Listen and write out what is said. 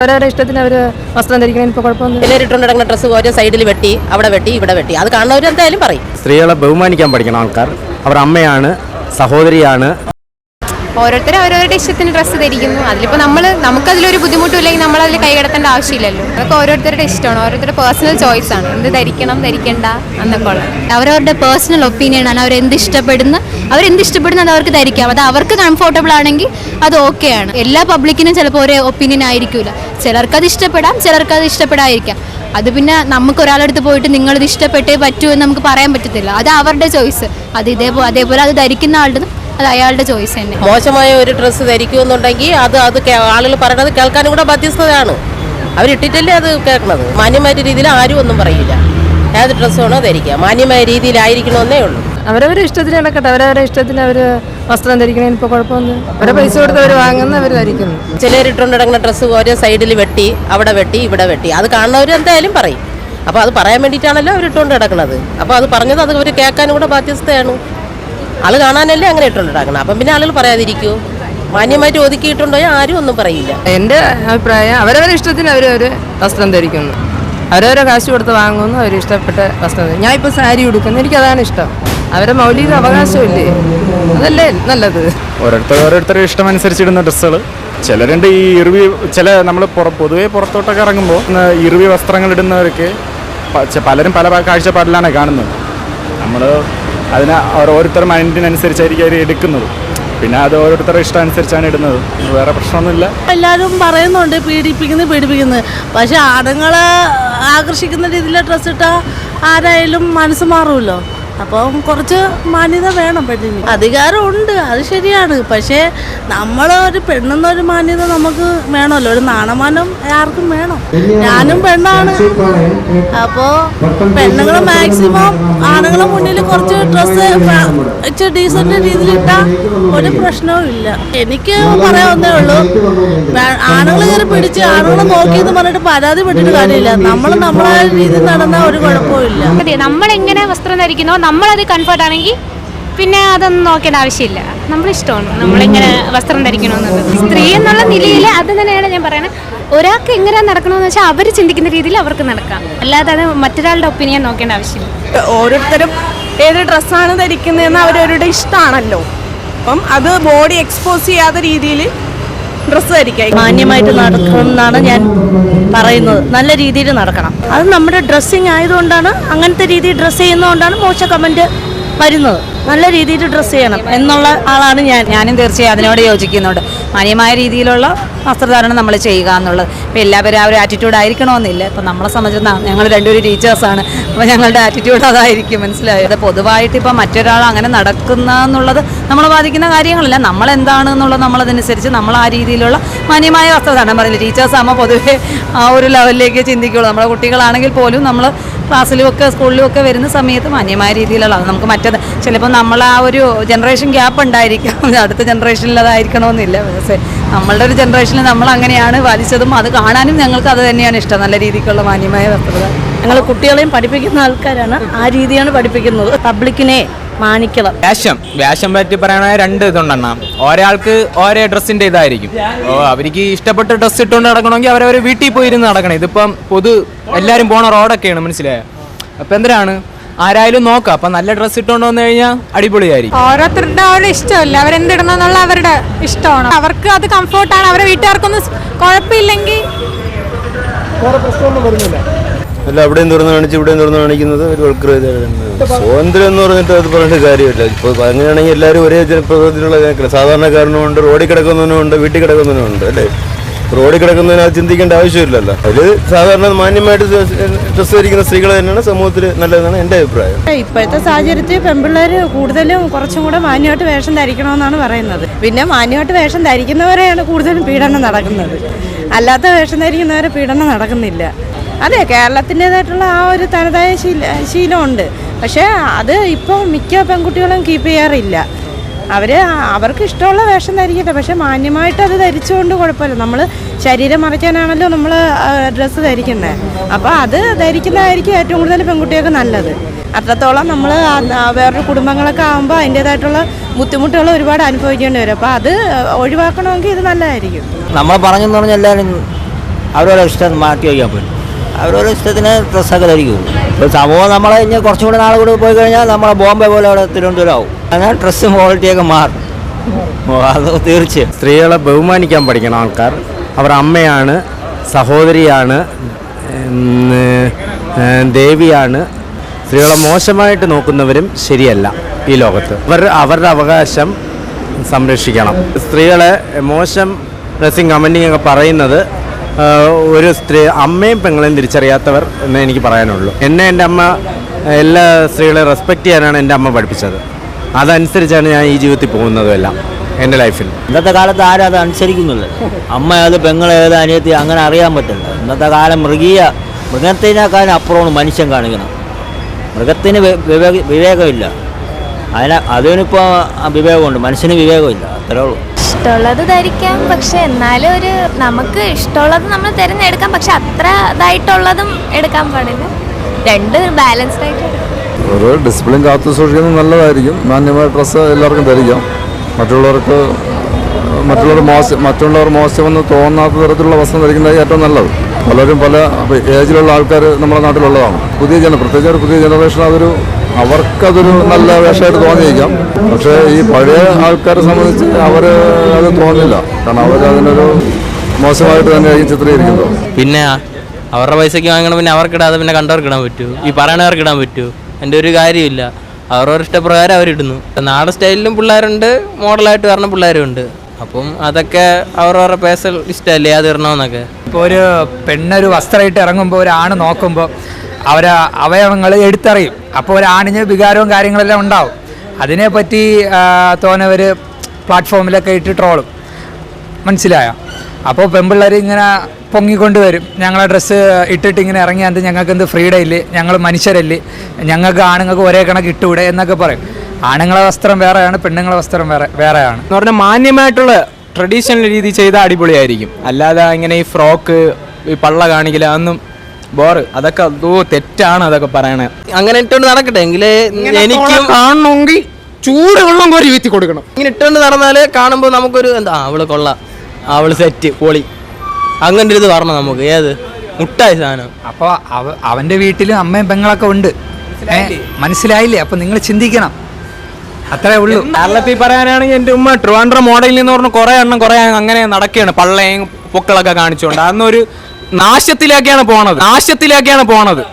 അവരവരുടെ ഇഷ്ടത്തിന് അവർ വസ്ത്രം ധരിക്കണം ഇപ്പോൾ കുഴപ്പമൊന്നും ചിലരിട്ടുകൊണ്ട് നടക്കുന്ന ഡ്രസ്സ് ഓരോ സൈഡിൽ വെട്ടി അവിടെ വെട്ടി ഇവിടെ വെട്ടി. അത് കാണുന്നവർ എന്തായാലും പറയും. സ്ത്രീകളെ ബഹുമാനിക്കാൻ പഠിക്കണം ആൾക്കാർ അവർ അമ്മയാണ് സഹോദരിയാണ്. ഓരോരുത്തരും അവരവരുടെ ഇഷ്ടത്തിന് ഡ്രസ്സ് ധരിക്കുന്നു. അതിലിപ്പോൾ നമ്മൾ നമുക്കതിലൊരു ബുദ്ധിമുട്ടില്ലെങ്കിൽ നമ്മൾ അതിൽ കൈകടത്തേണ്ട ആവശ്യമില്ലല്ലോ. അതൊക്കെ ഓരോരുത്തരുടെ ഇഷ്ടമാണ്. ഓരോരുത്തരുടെ പേഴ്സണൽ ചോയ്സ് ആണ്. എന്ത് ധരിക്കണം ധരിക്കണ്ട എന്നൊക്കെ ഉള്ളത്. അവരവരുടെ പേഴ്സണൽ ഒപ്പീനിയൻ ആണ് അവരെന്ത് ഇഷ്ടപ്പെടുന്ന അവരെന്ത് ഇഷ്ടപ്പെടുന്ന അത് അവർക്ക് ധരിക്കാം. അത് അവർക്ക് കംഫോർട്ടബിൾ ആണെങ്കിൽ അത് ഓക്കെ ആണ്. എല്ലാ പബ്ലിക്കിനും ചിലപ്പോൾ ഒരേ ഒപ്പീനിയൻ ആയിരിക്കില്ല ചിലർക്കത് ഇഷ്ടപ്പെടാം ചിലർക്ക് അത് ഇഷ്ടപ്പെടാതിരിക്കാം. അത് പിന്നെ നമുക്ക് ഒരാളെടുത്ത് പോയിട്ട് നിങ്ങളിത് ഇഷ്ടപ്പെട്ടേ പറ്റൂ എന്ന് നമുക്ക് പറയാൻ പറ്റത്തില്ല. അത് അവരുടെ ചോയ്സ് അത് ഇതേപോലെ അതേപോലെ അത് ധരിക്കുന്ന ആളുടെ അത് അയാളുടെ ചോയ്സ് തന്നെ. മോശമായ ഒരു ഡ്രസ്സ് ധരിക്കുമെന്നുണ്ടെങ്കിൽ അത് അത് ആളുകൾ പറയണത് കേൾക്കാനും കൂടെ ബാധ്യസ്ഥതയാണ് അവരിട്ടിട്ടല്ലേ അത് കേൾക്കണത്? മാന്യമായ രീതിയിൽ ആരും ഒന്നും പറയില്ല. ഏത് ഡ്രസ്സ് വേണോ ധരിക്കുക മാന്യമായ രീതിയിലായിരിക്കണമെന്നേ ഉള്ളൂ. അവരവരുടെ ഇഷ്ടത്തിന് നടക്കട്ടെ അവരവരുടെ ഇഷ്ടത്തിന് അവർ വസ്ത്രം ധരിക്കണതിന് ഇപ്പോൾ കുഴപ്പമൊന്നും അവരെ പൈസ കൊടുത്ത് അവർ വാങ്ങുന്ന അവർ ധരിക്കുന്നു ചിലരിട്ടുകൊണ്ട് ഇടങ്ങുന്ന ഡ്രസ്സ് ഓരോ സൈഡിൽ വെട്ടി അവിടെ വെട്ടി ഇവിടെ വെട്ടി. അത് കാണുന്നവർ എന്തായാലും പറയും. അപ്പോൾ അത് പറയാൻ വേണ്ടിയിട്ടാണല്ലോ അവർ ഇട്ടുകൊണ്ട് കിടക്കുന്നത് അപ്പോൾ അത് പറഞ്ഞത് അത് അവർ കേൾക്കാനും കൂടെ ബാധ്യസ്ഥയാണ്. ആൾ കാണാനല്ലേ അങ്ങനെ ഇട്ടുകൊണ്ട് കിടക്കണം അപ്പം പിന്നെ ആളുകൾ പറയാതിരിക്കുമോ മാന്യമായിട്ട് ഒതുക്കിയിട്ടുണ്ടോ ആരും ഒന്നും പറയില്ല. എന്റെ അഭിപ്രായം അവരവരുടെ ഇഷ്ടത്തിന് അവരവർ വസ്ത്രം ധരിക്കുന്നു. അവരവരെ കാശ് കൊടുത്ത് വാങ്ങുന്നു അവർ ഇഷ്ടപ്പെട്ട വസ്ത്രം ഞാൻ ഇപ്പോൾ സാരി ഉടുക്കുന്നു. എനിക്കതാണ് ഇഷ്ടം. അവരുടെ മൗലിക അവകാശമില്ലേ അതല്ലേ നല്ലത്. ഓരോരുത്തർ ഓരോരുത്തരുടെ ഇഷ്ടമനുസരിച്ചിടുന്ന ഡ്രസ്സുകൾ. ചിലരുണ്ട് ഈ ഇറുവി ചില നമ്മൾ പൊതുവെ പുറത്തോട്ടൊക്കെ ഇറങ്ങുമ്പോൾ ഇറുവി വസ്ത്രങ്ങൾ ഇടുന്നവരൊക്കെ പലരും പല കാഴ്ചപ്പാടിലാണ് കാണുന്നത്. നമ്മൾ അതിന് ഓരോരുത്തർ മൈൻഡിനനുസരിച്ചായിരിക്കും അവർ എടുക്കുന്നത്. പിന്നെ അത് ഓരോരുത്തരുടെ ഇഷ്ടം അനുസരിച്ചാണ് ഇടുന്നത് വേറെ പ്രശ്നമൊന്നുമില്ല. എല്ലാവരും പറയുന്നുണ്ട് പീഡിപ്പിക്കുന്നു പീഡിപ്പിക്കുന്നു. പക്ഷെ ആണുങ്ങളെ ആകർഷിക്കുന്ന രീതിയിലെ ഡ്രസ്സ് ഇട്ടാൽ ആരായാലും മനസ്സ് മാറുമല്ലോ അപ്പം കുറച്ച് മാന്യത വേണം പെണ്ണിന്. അധികാരമുണ്ട് അത് ശരിയാണ്. പക്ഷേ നമ്മളൊരു പെണ്ണെന്നൊരു മാന്യത നമുക്ക് വേണമല്ലോ. ഒരു നാണമാനം ആർക്കും വേണം. ഞാനും പെണ്ണാണ്. അപ്പോൾ പെണ്ണുങ്ങൾ മാക്സിമം ആണുങ്ങളെ മുന്നിൽ കുറച്ച് ഡ്രസ്സ് ഇച്ചിരി രീതിയിൽ ഇട്ടാൽ ഒരു പ്രശ്നവും ഇല്ല. എനിക്ക് പറയാവുന്നേ ഉള്ളൂ ആണുങ്ങൾ കയറി പിടിച്ച് ആണുങ്ങൾ നോക്കിയെന്ന് പറഞ്ഞിട്ട് പരാതി പെട്ടിട്ട് കാര്യമില്ല. നമ്മൾ നമ്മളെ രീതിയിൽ നടന്ന ഒരു കുഴപ്പമില്ല ഇല്ല. നമ്മൾ എങ്ങനെ വസ്ത്രം ധരിക്കുന്നോ നമ്മളത് കംഫർട്ട് ആണെങ്കിൽ പിന്നെ അതൊന്നും നോക്കേണ്ട ആവശ്യമില്ല. നമ്മളിഷ്ടമാണ്. നമ്മളിങ്ങനെ വസ്ത്രം ധരിക്കണമെന്നുള്ളത് സ്ത്രീ എന്നുള്ള നിലയിൽ അത് തന്നെയാണ് ഞാൻ പറയുന്നത് ഒരാൾക്ക് എങ്ങനെ നടക്കണമെന്ന് വെച്ചാൽ അവർ ചിന്തിക്കുന്ന രീതിയിൽ അവർക്ക് നടക്കാം. അല്ലാതെ അത് മറ്റൊരാളുടെ ഒപ്പീനിയൻ നോക്കേണ്ട ആവശ്യമില്ല. ഓരോരുത്തരും ഏത് ഡ്രസ്സാണ് ധരിക്കുന്നതെന്ന് അവരവരുടെ ഇഷ്ടമാണല്ലോ. അപ്പം അത് ബോഡി എക്സ്പോസ് ചെയ്യാത്ത രീതിയിൽ ഡ്രസ്സ് ധരിക്കാം മാന്യമായിട്ട് എന്നാണ് ഞാൻ പറയുന്നത്. നല്ല രീതിയിൽ നടക്കണം. അത് നമ്മുടെ ഡ്രസ്സിങ് ആയതുകൊണ്ടാണ് അങ്ങനത്തെ രീതിയിൽ ഡ്രസ്സ് ചെയ്യുന്നതുകൊണ്ടാണ് മോശ കമന്റ് വരുന്നത്. നല്ല രീതിയിൽ ഡ്രസ്സ് ചെയ്യണം എന്നുള്ള ആളാണ് ഞാൻ. ഞാനും തീർച്ചയായും അതിനോട് യോജിക്കുന്നുണ്ട്. മാന്യമായ രീതിയിലുള്ള വസ്ത്രധാരണം നമ്മൾ ചെയ്യുക എന്നുള്ളത്. ഇപ്പോൾ എല്ലാവരും ആ ഒരു ആറ്റിറ്റ്യൂഡ് ആയിരിക്കണമെന്നില്ല. ഇപ്പം നമ്മളെ സംബന്ധിച്ച് ഞങ്ങൾ രണ്ടുപേരും ടീച്ചേഴ്സാണ് അപ്പോൾ ഞങ്ങളുടെ ആറ്റിറ്റ്യൂഡ് അതായിരിക്കും. മനസ്സിലായത് പൊതുവായിട്ട് ഇപ്പം മറ്റൊരാൾ അങ്ങനെ നടക്കുന്ന എന്നുള്ളത് നമ്മൾ ബാധിക്കുന്ന കാര്യങ്ങളല്ല. നമ്മൾ എന്താണ് എന്നുള്ളത് നമ്മളതനുസരിച്ച് നമ്മൾ ആ രീതിയിലുള്ള മാന്യമായ വസ്ത്രധാരണം. പറയുന്നത് ടീച്ചേഴ്സ് ആകുമ്പോൾ പൊതുവേ ആ ഒരു ലെവലിലേക്ക് ചിന്തിക്കുള്ളൂ. നമ്മളെ കുട്ടികളാണെങ്കിൽ പോലും നമ്മൾ ക്ലാസ്സിലും ഒക്കെ സ്കൂളിലും ഒക്കെ വരുന്ന സമയത്ത് മാന്യമായ രീതിയിലുള്ള നമുക്ക് മറ്റേ ചിലപ്പോൾ നമ്മൾ ആ ഒരു ജനറേഷൻ ഗ്യാപ്പ് ഉണ്ടായിരിക്കാം. അടുത്ത ജനറേഷനിൽ അതായിരിക്കണമെന്നില്ല പക്ഷേ നമ്മളുടെ ഒരു ജനറേഷനിൽ നമ്മൾ അങ്ങനെയാണ് പാലിച്ചതും അത് കാണാനും ഞങ്ങൾക്ക് അത് തന്നെയാണ് ഇഷ്ടം. നല്ല രീതിക്കുള്ള മാന്യമായ വസ്തുത. ഞങ്ങൾ കുട്ടികളെയും പഠിപ്പിക്കുന്ന ആൾക്കാരാണ് ആ രീതിയാണ് പഠിപ്പിക്കുന്നത്. പബ്ലിക്കിനെ മാനിക്കണം വേഷം. വേഷം പറ്റി പറയണ രണ്ട് ഇതുണ്ടെണ്ണ. ഒരാൾക്ക് ഓരോ ഡ്രസ്സിന്റെ ഇതായിരിക്കും. ഓ അവർക്ക് ഇഷ്ടപ്പെട്ട ഡ്രസ്സ് ഇട്ടുകൊണ്ട് നടക്കണമെങ്കിൽ അവരവർ വീട്ടിൽ പോയി ഇരുന്ന് നടക്കണം. ഇതിപ്പം പൊതു എല്ലാവരും പോണ റോഡൊക്കെയാണ് മനസ്സിലായോ? അപ്പം എന്തിനാണ്? ആരായാലും നോക്കാം. അപ്പം നല്ല ഡ്രസ്സ് ഇട്ടുകൊണ്ട് വന്നു കഴിഞ്ഞാൽ അടിപൊളിയായിരിക്കും. ഓരോരുത്തരുടെ അവരുടെ ഇഷ്ടമല്ല? അവരെന്തിടണമെന്നുള്ള അവരുടെ ഇഷ്ടമാണ്. അവർക്ക് അത് കംഫോർട്ടാണ് അവരുടെ വീട്ടുകാർക്കൊന്നും കുഴപ്പമില്ലെങ്കിൽ അല്ല അവിടെയും തുറന്ന് കാണിച്ച് ഇവിടെയും തുറന്ന് കാണിക്കുന്നത്? ഒരു സ്വാതന്ത്ര്യം എന്ന് പറഞ്ഞിട്ട് അത് പറഞ്ഞിട്ട് കാര്യമില്ല. ഇപ്പോൾ അങ്ങനെയാണെങ്കിൽ എല്ലാവരും ഒരേ ജനപ്രതിനിധിയുള്ള കേൾക്കില്ല സാധാരണക്കാരനുമുണ്ട് റോഡിൽ കിടക്കുന്നവനുമുണ്ട് വീട്ടിൽ കിടക്കുന്നവനുമുണ്ട് അല്ലേ? റോഡിൽ കിടക്കുന്നതിന് അത് ചിന്തിക്കേണ്ട ആവശ്യമില്ലല്ലോ. അതിൽ സാധാരണ മാന്യമായിട്ട് ഡ്രസ് ധരിക്കുന്ന സ്ത്രീകൾ തന്നെയാണ് സമൂഹത്തിൽ നല്ലതെന്നാണ് എന്റെ അഭിപ്രായം. ഇപ്പോഴത്തെ സാഹചര്യത്തിൽ പെൺപിള്ളേർ കൂടുതലും കുറച്ചും കൂടെ മാന്യമായിട്ട് വേഷം ധരിക്കണമെന്നാണ് പറയുന്നത്. പിന്നെ മാന്യമായിട്ട് വേഷം ധരിക്കുന്നവരെയാണ് കൂടുതലും പീഡനം നടക്കുന്നത്. അല്ലാത്ത വേഷം ധരിക്കുന്നവരെ പീഡനം നടക്കുന്നില്ല. അതെ കേരളത്തിന്റെതായിട്ടുള്ള ആ ഒരു തനതായ ശീല ശീലമുണ്ട്. പക്ഷേ അത് ഇപ്പോൾ മിക്ക പെൺകുട്ടികളും കീപ്പ് ചെയ്യാറില്ല. അവർ അവർക്ക് ഇഷ്ടമുള്ള വേഷം ധരിക്കട്ടെ. പക്ഷെ മാന്യമായിട്ട് അത് ധരിച്ചുകൊണ്ട് കുഴപ്പമില്ല. നമ്മൾ ശരീരം മറയ്ക്കാനാണല്ലോ നമ്മൾ ഡ്രസ്സ് ധരിക്കുന്നത് അപ്പോൾ അത് ധരിക്കുന്നതായിരിക്കും ഏറ്റവും കൂടുതൽ പെൺകുട്ടികൾക്ക് നല്ലത്. അത്രത്തോളം നമ്മൾ വേറൊരു കുടുംബങ്ങളൊക്കെ ആകുമ്പോൾ അതിന്റേതായിട്ടുള്ള ബുദ്ധിമുട്ടുകൾ ഒരുപാട് അനുഭവിക്കേണ്ടി വരും. അപ്പോൾ അത് ഒഴിവാക്കണമെങ്കിൽ ഇത് നല്ലതായിരിക്കും. നമ്മൾ പറഞ്ഞു പറഞ്ഞാൽ എല്ലാവരും അവരവരുടെ ഇഷ്ടം മാറ്റി വയ്ക്കാൻ പറ്റും. അവരവരുടെ ഇഷ്ടത്തിന് ഡ്രസ്സൊക്കെ ധരിക്കുള്ളൂ ഇപ്പോൾ സമൂഹം നമ്മളെ ഇനി കുറച്ചും കൂടെ നാളെ കൂടെ പോയി കഴിഞ്ഞാൽ നമ്മളെ ബോംബെ പോലെ അവിടെ തിരുവനന്തപുരം ആവും അങ്ങനെ ഡ്രസ്സും ക്വാളിറ്റിയൊക്കെ മാറും. അത് തീർച്ചയായും. സ്ത്രീകളെ ബഹുമാനിക്കാൻ പഠിക്കണം ആൾക്കാർ. അവർ അമ്മയാണ് സഹോദരിയാണ് ദേവിയാണ്. സ്ത്രീകളെ മോശമായിട്ട് നോക്കുന്നവരും ശരിയല്ല ഈ ലോകത്ത്. അവർ അവരുടെ അവകാശം സംരക്ഷിക്കണം. സ്ത്രീകളെ മോശം ഡ്രസ്സിങ് കമന്റിങ് ഒക്കെ പറയുന്നത് ഒരു സ്ത്രീ അമ്മയും പെങ്ങളെയും തിരിച്ചറിയാത്തവർ എന്ന് എനിക്ക് പറയാനുള്ളൂ. എന്നെ എന്റെ അമ്മ എല്ലാ സ്ത്രീകളെ റെസ്പെക്ട് ചെയ്യാനാണ് എന്റെ അമ്മ പഠിപ്പിച്ചത്. അതനുസരിച്ചാണ് ഞാൻ ഈ ജീവിതത്തിൽ പോകുന്നതും എല്ലാം എന്റെ ലൈഫിൽ ഇന്നത്തെ കാലത്ത് ആരും അത് അനുസരിക്കുന്നില്ല. അമ്മ ഏത് പെങ്ങൾ ഏത് അനിയത്തി അങ്ങനെ അറിയാൻ പറ്റില്ല. ഇന്നത്തെ കാലം മൃഗീയ മൃഗത്തിനേക്കാളും അപ്പുറമാണ് മനുഷ്യൻ കാണിക്കണം മൃഗത്തിന് വിവേക വിവേകമില്ല. അതിന് അതിനിപ്പോൾ വിവേകമുണ്ട്. മനുഷ്യന് വിവേകമില്ല. അത്രേ ഉള്ളൂ. ഇഷ്ടമുള്ളത് ധരിക്കാം. പക്ഷെ എന്നാലും ഒരു നമുക്ക് ഇഷ്ടമുള്ളത് നമ്മൾ തിരഞ്ഞെടുക്കാം. പക്ഷെ അത്ര ഇതായിട്ടുള്ളതും എടുക്കാൻ പാടില്ല. രണ്ട് ബാലൻസ്ഡ് ആയിട്ട് ഒരു ഡിസിപ്ലിൻ കാത്തു സൂക്ഷിക്കുന്നത് നല്ലതായിരിക്കും. മാന്യമായ ഡ്രസ്സ് എല്ലാവർക്കും ധരിക്കാം. മറ്റുള്ളവർക്ക് മറ്റുള്ളവർ മോശം മറ്റുള്ളവർ മോശമെന്ന് തോന്നാത്ത തരത്തിലുള്ള വസ്ത്രം ധരിക്കുന്നത് ഏറ്റവും നല്ലത്. പലരും പല ഏജിലുള്ള ആൾക്കാർ നമ്മുടെ നാട്ടിലുള്ളതാണ്. പുതിയ ജന പ്രത്യേകിച്ച് പുതിയ ജനറേഷൻ അതൊരു അവർക്കതൊരു നല്ല വേഷമായിട്ട് തോന്നിയിരിക്കാം. പക്ഷേ ഈ പഴയ ആൾക്കാരെ സംബന്ധിച്ച് അവർ അത് തോന്നില്ല. കാരണം അവർ അതിനൊരു മോശമായിട്ട് ഈ ചിത്രീകരിക്കുന്നു പിന്നെ അവരുടെ പൈസയ്ക്ക് വാങ്ങണം പിന്നെ അവർക്കിടാതെ പിന്നെ കണ്ടവർക്കിടാൻ പറ്റൂ. ഈ പറയണവർക്ക് ഇടാൻ പറ്റൂ. എന്റെ ഒരു കാര്യമില്ല അവരവരുടെ ഇഷ്ടപ്രകാരം അവരിടുന്നു. നാടൻ സ്റ്റൈലിലും പിള്ളേരുണ്ട് മോഡലായിട്ട് വരണ പിള്ളേരുണ്ട് അപ്പം അതൊക്കെ അവരവരുടെ പേഴ്സണൽ ഇഷ്ടമല്ലേ? അത് ഇടണമെന്നൊക്കെ ഇപ്പോൾ ഒരു പെണ്ണൊരു വസ്ത്രമായിട്ട് ഇറങ്ങുമ്പോൾ ഒരു ആണ് നോക്കുമ്പോൾ അവരെ അവയവങ്ങൾ എടുത്തറിയും. അപ്പോൾ ഒരു വികാരവും കാര്യങ്ങളെല്ലാം ഉണ്ടാവും. അതിനെപ്പറ്റി തോന്നവർ പ്ലാറ്റ്ഫോമിലൊക്കെ ഇട്ട് ട്രോളും. മനസ്സിലായോ? അപ്പോൾ പെമ്പിള്ളേർ ഇങ്ങനെ പൊങ്ങിക്കൊണ്ട് വരും. ഞങ്ങളെ ഡ്രസ്സ് ഇട്ടിട്ട് ഇങ്ങനെ ഇറങ്ങിയാൽ എന്ത് ഞങ്ങൾക്ക് എന്ത് ഫ്രീഡം ഇല്ലേ? ഞങ്ങൾ മനുഷ്യരല്ലേ? ഞങ്ങൾക്ക് ആണുങ്ങൾക്ക് ഒരേ കണക്ക് ഇട്ടുകൂടെ എന്നൊക്കെ പറയും. ആണുങ്ങളെ വസ്ത്രം വേറെയാണ് പെണ്ണുങ്ങളെ വസ്ത്രം വേറെ വേറെയാണ്. എന്ന് പറഞ്ഞാൽ മാന്യമായിട്ടുള്ള ട്രഡീഷണൽ രീതി ചെയ്താൽ അടിപൊളിയായിരിക്കും. അല്ലാതെ ഇങ്ങനെ ഈ ഫ്രോക്ക് ഈ പള്ള കാണിക്കില്ല അതൊന്നും ബോറ്. അതൊക്കെ അതോ തെറ്റാണ് അതൊക്കെ പറയണേ. അങ്ങനെ ഇട്ടുകൊണ്ട് നടക്കട്ടെ. എങ്കിലേ എനിക്കും കാണണമെങ്കിൽ ചൂട് വെള്ളം കോരി വീത്തി കൊടുക്കണം. ഇങ്ങനെ ഇട്ടുകൊണ്ട് നടന്നാൽ കാണുമ്പോൾ നമുക്കൊരു എന്താ അവൾ കൊള്ളാം. അവൾ സെറ്റ് പൊളി. അങ്ങനെ ഒരു ഇത് പറഞ്ഞു നമുക്ക്. ഏത്? മുട്ടായി സാധനം. അപ്പൊ അവന്റെ വീട്ടിൽ അമ്മയും പെങ്ങളൊക്കെ ഉണ്ട്. മനസ്സിലായില്ലേ? അപ്പൊ നിങ്ങൾ ചിന്തിക്കണം. അത്രേ ഉള്ളൂ. കേരളത്തിൽ പറയാനാണെങ്കിൽ എന്റെ ഉമ്മ ട്രിവാൻഡ്രം മോഡലിൽ എന്ന് പറഞ്ഞ കുറേ എണ്ണം കുറേ അങ്ങനെ നടക്കുകയാണ്. പള്ളയും പൊക്കളൊക്കെ കാണിച്ചുകൊണ്ട്. അന്നൊരു നാശത്തിലേക്കാണ് പോണത്. നാശത്തിലേക്കാണ് പോണത്.